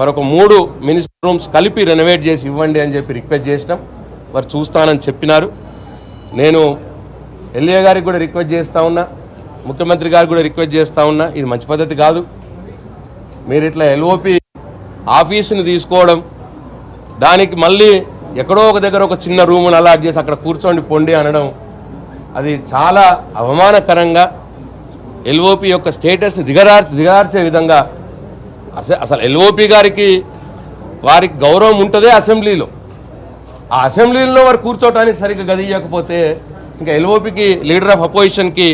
మరొక మూడు minister rooms కలిపి రెనోవేట్ చేసి ఇవ్వండి అని చెప్పి రిక్వెస్ట్ చేసినాం. వారు చూస్తానని చెప్పినారు. నేను ఎల్ఏ గారికి కూడా రిక్వెస్ట్ చేస్తూ ఉన్నా. ముఖ్యమంత్రి గారికి కూడా రిక్వెస్ట్ చేస్తా ఉన్నా. ఇది మంచి పద్ధతి కాదు. మీరు ఇట్లా ఎల్ఓపి ఆఫీసుని తీసుకోవడం దానికి మళ్ళీ ఎక్కడో ఒక దగ్గర ఒక చిన్న రూమును అలాట్ చేసి అక్కడ కూర్చోండి పొండి అనడం అది చాలా అవమానకరంగా ఎల్ఓపి యొక్క స్టేటస్ని దిగరార్ దిగార్చే విధంగా అసలు ఎల్ఓపి గారికి వారికి గౌరవం ఉంటుందే అసెంబ్లీలో. ఆ అసెంబ్లీలో వారు కూర్చోవడానికి సరిగ్గా గది ఇవ్వకపోతే ఇంకా ఎల్ఓపికి లీడర్ ఆఫ్ అపోజిషన్కి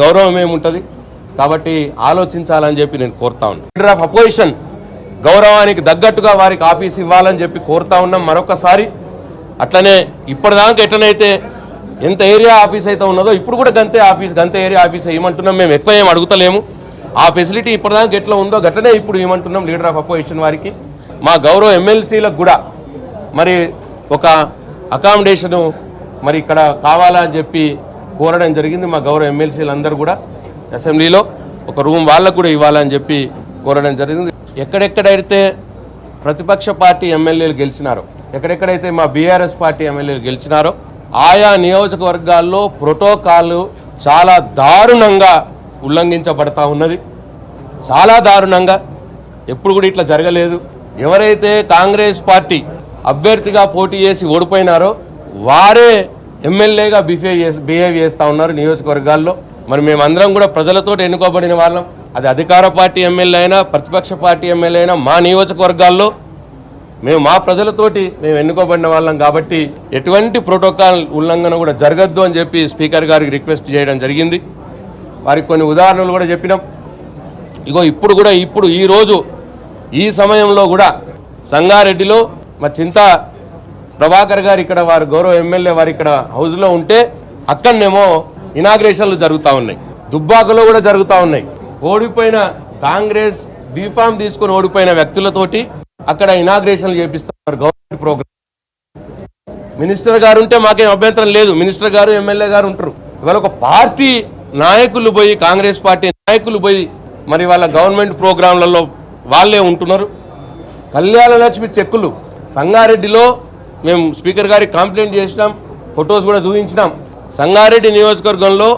గౌరవం ఏముంటుంది? కాబట్టి ఆలోచించాలని చెప్పి నేను కోరుతా ఉన్నాను లీడర్ ఆఫ్ అపోజిషన్ గౌరవానికి తగ్గట్టుగా వారికి ఆఫీస్ ఇవ్వాలని చెప్పి కోరుతా ఉన్నాం మరొకసారి. అట్లనే ఇప్పటిదాకా ఎట్లనైతే ఎంత ఏరియా ఆఫీస్ అయితే ఉన్నదో ఇప్పుడు కూడా గంతే ఆఫీస్ గంతే ఏరియా ఆఫీస్ ఏమంటున్నాం మేము ఎక్కువ ఏం అడుగుతలేము. ఆ ఫెసిలిటీ ఇప్పటిదాకా ఎట్లా ఉందో గట్లనే ఇప్పుడు ఏమంటున్నాం లీడర్ ఆఫ్ అపోజిషన్ వారికి. మా గౌరవ ఎమ్మెల్సీలకు కూడా మరి ఒక అకామిడేషను మరి ఇక్కడ కావాలని చెప్పి కోరడం జరిగింది మా గౌరవ ఎమ్మెల్సీలందరూ కూడా అసెంబ్లీలో ఒక రూమ్ వాళ్ళకు కూడా ఇవ్వాలని చెప్పి కోరడం జరిగింది. ఎక్కడెక్కడైతే ప్రతిపక్ష పార్టీ ఎమ్మెల్యేలు గెలిచినారో ఎక్కడెక్కడైతే మా బీఆర్ఎస్ పార్టీ ఎమ్మెల్యేలు గెలిచినారో ఆయా నియోజకవర్గాల్లో ప్రోటోకాల్ చాలా దారుణంగా ఉల్లంఘించబడతా ఉన్నది. చాలా దారుణంగా. ఎప్పుడు కూడా ఇట్లా జరగలేదు. ఎవరైతే కాంగ్రెస్ పార్టీ అభ్యర్థిగా పోటీ చేసి ఓడిపోయినారో వారే ఎమ్మెల్యేగా బిహేవ్ చేసి బిహేవ్ చేస్తూ ఉన్నారు నియోజకవర్గాల్లో. మరి మేమందరం కూడా ప్రజలతో ఎన్నుకోబడిన వాళ్ళం. అది అధికార పార్టీ ఎమ్మెల్యే అయినా ప్రతిపక్ష పార్టీ ఎమ్మెల్యే అయినా మా నియోజకవర్గాల్లో మేము మా ప్రజలతోటి మేము ఎన్నుకోబడిన వాళ్ళం కాబట్టి ఎటువంటి ప్రోటోకాల్ ఉల్లంఘన కూడా జరగద్దు అని చెప్పి స్పీకర్ గారికి రిక్వెస్ట్ చేయడం జరిగింది. వారికి కొన్ని ఉదాహరణలు కూడా చెప్పినాం. ఇగో ఇప్పుడు కూడా ఇప్పుడు ఈరోజు ఈ సమయంలో కూడా సంగారెడ్డిలో మా చింత ప్రభాకర్ గారు ఇక్కడ వారు గౌరవ ఎమ్మెల్యే వారు ఇక్కడ హౌస్లో ఉంటే అక్కడనేమో ఇనాగ్రేషన్లు జరుగుతూ ఉన్నాయి. దుబ్బాకలో కూడా జరుగుతూ ఉన్నాయి. ఓడిపోయిన కాంగ్రెస్ బీఫామ్ తీసుకొని ఓడిపోయిన వ్యక్తులతోటి అక్కడ ఇనాగ్రేషన్లు చేపిస్తున్నారు గవర్నమెంట్ ప్రోగ్రామ్ మినిస్టర్ గారు ఉంటే మాకేం అభ్యంతరం లేదు. మినిస్టర్ గారు ఎమ్మెల్యే గారు ఉంటారు. ఇవాళ ఒక పార్టీ నాయకులు పోయి కాంగ్రెస్ పార్టీ నాయకులు పోయి మరి వాళ్ళ గవర్నమెంట్ ప్రోగ్రాంలలో వాళ్ళే ఉంటున్నారు. కళ్యాణ లక్ష్మి చెక్కులు సంగారెడ్డిలో మేము స్పీకర్ గారికి కంప్లైంట్ చేసినాం ఫొటోస్ కూడా చూపించినాం. సంగారెడ్డి నియోజకవర్గంలో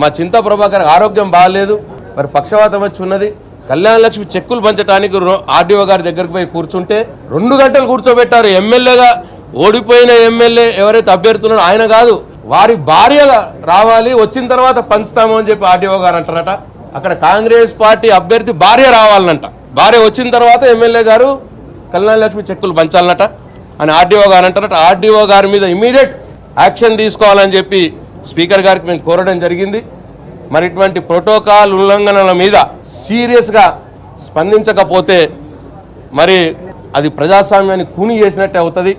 మా చింత ప్రభాకర్ ఆరోగ్యం బాగాలేదు మరి పక్షవాతం వచ్చి ఉన్నది. కళ్యాణ లక్ష్మి చెక్కులు పంచడానికి ఆర్డీఓ గారి దగ్గరికి పోయి కూర్చుంటే రెండు గంటలు కూర్చోబెట్టారు. ఎమ్మెల్యేగా ఓడిపోయిన ఎమ్మెల్యే ఎవరైతే అభ్యర్థున్నారో ఆయన కాదు. వారి భార్యగా రావాలి వచ్చిన తర్వాత పంచుతాము అని చెప్పి ఆర్డీఓ గారు అంటారట. అక్కడ కాంగ్రెస్ పార్టీ అభ్యర్థి భార్య రావాలనంట. భార్య వచ్చిన తర్వాత ఎమ్మెల్యే గారు కళ్యాణ లక్ష్మి చెక్కులు పంచాలనట అని ఆర్డీఓ గారు అంటారట. ఆర్డీఓ గారి మీద ఇమీడియట్ యాక్షన్ తీసుకోవాలని చెప్పి స్పీకర్ గారికి మేము కోరడం జరిగింది. మరి ఇటువంటి ప్రోటోకాల్ ఉల్లంఘనల మీద సీరియస్గా స్పందించకపోతే మరి అది ప్రజాస్వామ్యాన్ని కూని చేసినట్టే అవుతుంది.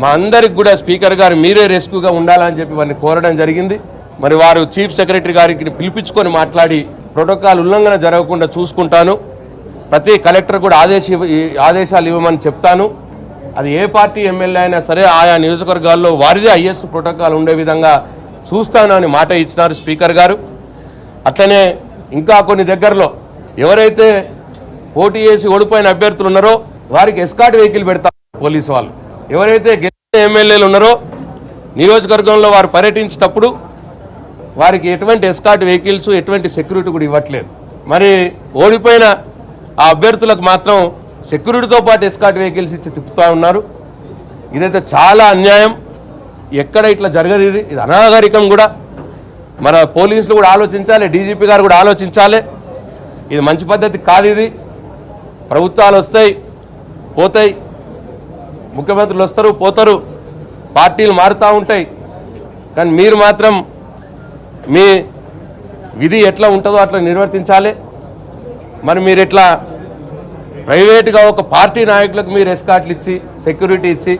మా అందరికి కూడా స్పీకర్ గారు మీరే రెస్క్యూగా ఉండాలని చెప్పి వారిని కోరడం జరిగింది. మరి వారు చీఫ్ సెక్రటరీ గారికి పిలిపించుకొని మాట్లాడి ప్రోటోకాల్ ఉల్లంఘన జరగకుండా చూసుకుంటాను. ప్రతి కలెక్టర్ కూడా ఆదేశ ఆదేశాలు ఇవ్వమని చెప్తాను. అది ఏ పార్టీ ఎమ్మెల్యే అయినా సరే ఆయా నియోజకవర్గాల్లో వారిదే ఐఎస్ ప్రోటోకాల్ ఉండే విధంగా చూస్తాను అని మాట ఇచ్చినారు స్పీకర్ గారు. అట్లనే ఇంకా కొన్ని దగ్గరలో ఎవరైతే పోటీ చేసి ఓడిపోయిన అభ్యర్థులు ఉన్నారో వారికి ఎస్కాట్ వెహికల్ పెడతారు పోలీసు వాళ్ళు. ఎవరైతే గెలిచిన ఎమ్మెల్యేలు ఉన్నారో నియోజకవర్గంలో వారు పర్యటించేటప్పుడు వారికి ఎటువంటి ఎస్కాట్ వెహికల్స్ ఎటువంటి సెక్యూరిటీ కూడా ఇవ్వట్లేదు. మరి ఓడిపోయిన ఆ అభ్యర్థులకు మాత్రం సెక్యూరిటీతో పాటు ఎస్కాట్ వెహికల్స్ ఇచ్చి తిప్పుతూ ఉన్నారు. ఇదైతే చాలా అన్యాయం. ఎక్కడ ఇట్లా జరగదు ఇది. ఇది అనాగరికం కూడా. మన పోలీసులు కూడా ఆలోచించాలి డీజీపీ గారు కూడా ఆలోచించాలి. ఇది మంచి పద్ధతి కాదు ఇది. ప్రభుత్వాలు వస్తాయి పోతాయి. ముఖ్యమంత్రులు వస్తారు పోతారు. పార్టీలు మారుతూ ఉంటాయి. కానీ మీరు మాత్రం మీ విధి ఎట్లా ఉంటుందో అట్లా నిర్వర్తించాలి. మరి మీరు ఎట్లా ప్రైవేట్గా ఒక పార్టీ నాయకులకు మీరు ఎస్కాట్లు ఇచ్చి సెక్యూరిటీ ఇచ్చి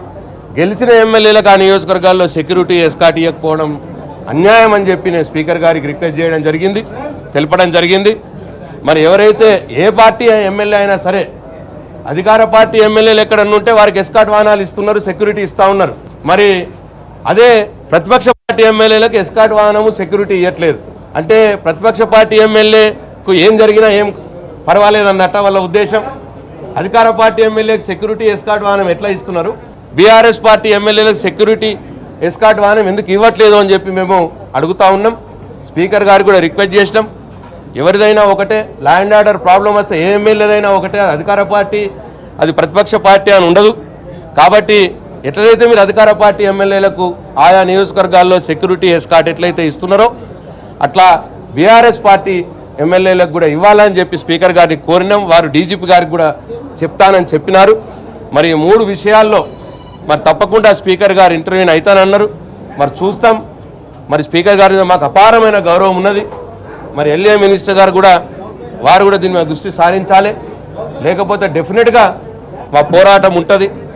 గెలిచిన ఎమ్మెల్యేలకు ఆ నియోజకవర్గాల్లో సెక్యూరిటీ ఎస్కాట్ ఇవ్వకపోవడం అన్యాయం అని చెప్పి నేను స్పీకర్ గారికి రిక్వెస్ట్ చేయడం జరిగింది తెలపడం జరిగింది. మరి ఎవరైతే ఏ పార్టీ ఎమ్మెల్యే అయినా సరే అధికార పార్టీ ఎమ్మెల్యేలు ఎక్కడన్నా ఉంటే వారికి ఎస్కాట్ వాహనాలు ఇస్తున్నారు సెక్యూరిటీ ఇస్తా ఉన్నారు. మరి అదే ప్రతిపక్ష పార్టీ ఎమ్మెల్యేలకు ఎస్కాట్ వాహనము సెక్యూరిటీ ఇవ్వట్లేదు అంటే ప్రతిపక్ష పార్టీ ఎమ్మెల్యేకు ఏం జరిగినా ఏం పర్వాలేదన్నట్ట వాళ్ళ ఉద్దేశం. అధికార పార్టీ ఎమ్మెల్యేకి సెక్యూరిటీ ఎస్కాట్ వాహనం ఎట్లా ఇస్తున్నారు? బీఆర్ఎస్ పార్టీ ఎమ్మెల్యేలకు సెక్యూరిటీ ఎస్కాట్ వాహనం ఎందుకు ఇవ్వట్లేదు అని చెప్పి మేము అడుగుతా ఉన్నాం. స్పీకర్ గారు కూడా రిక్వెస్ట్ చేసినాం. ఎవరిదైనా ఒకటే ల్యాండ్ ఆర్డర్ ప్రాబ్లం వస్తే ఏ ఎమ్మెల్యేదైనా ఒకటే అది అధికార పార్టీ అది ప్రతిపక్ష పార్టీ అని ఉండదు. కాబట్టి ఎట్లయితే మీరు అధికార పార్టీ ఎమ్మెల్యేలకు ఆయా నియోజకవర్గాల్లో సెక్యూరిటీ ఎస్కాట్ ఎట్లయితే ఇస్తున్నారో అట్లా బీఆర్ఎస్ పార్టీ ఎమ్మెల్యేలకు కూడా ఇవ్వాలని చెప్పి స్పీకర్ గారిని కోరినాం. వారు డీజీపీ గారికి కూడా చెప్తానని చెప్పినారు. మరి మూడు విషయాల్లో మరి తప్పకుండా స్పీకర్ గారు ఇంటర్వ్యూని అవుతానన్నారు మరి చూస్తాం. మరి స్పీకర్ గారి మాకు అపారమైన గౌరవం ఉన్నది. మరి ఎల్ఏ మినిస్టర్ గారు కూడా వారు కూడా దీని మీద దృష్టి సారించాలి. లేకపోతే డెఫినెట్గా మా పోరాటం ఉంటుంది.